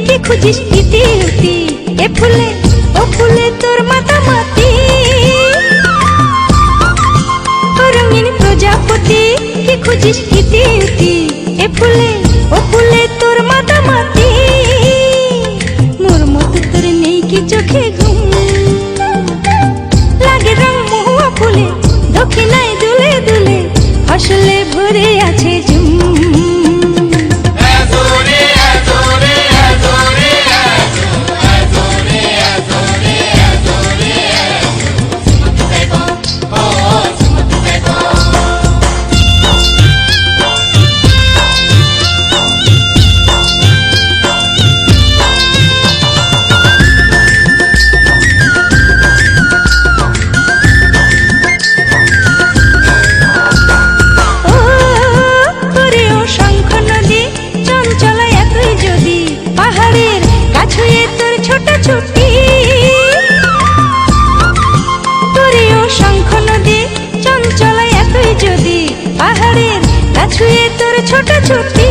প্রজাপতি কি খুঁজিস ইতি উতি এ ফুলে, ও ফুলে তোর মাথা মাতি ও রঙিন প্রজাপতি, কি খুঁজিস ইতি উতি এ ফুলে যদি পাহাড়ের কাছুয়ে তোর ছোট ছুটি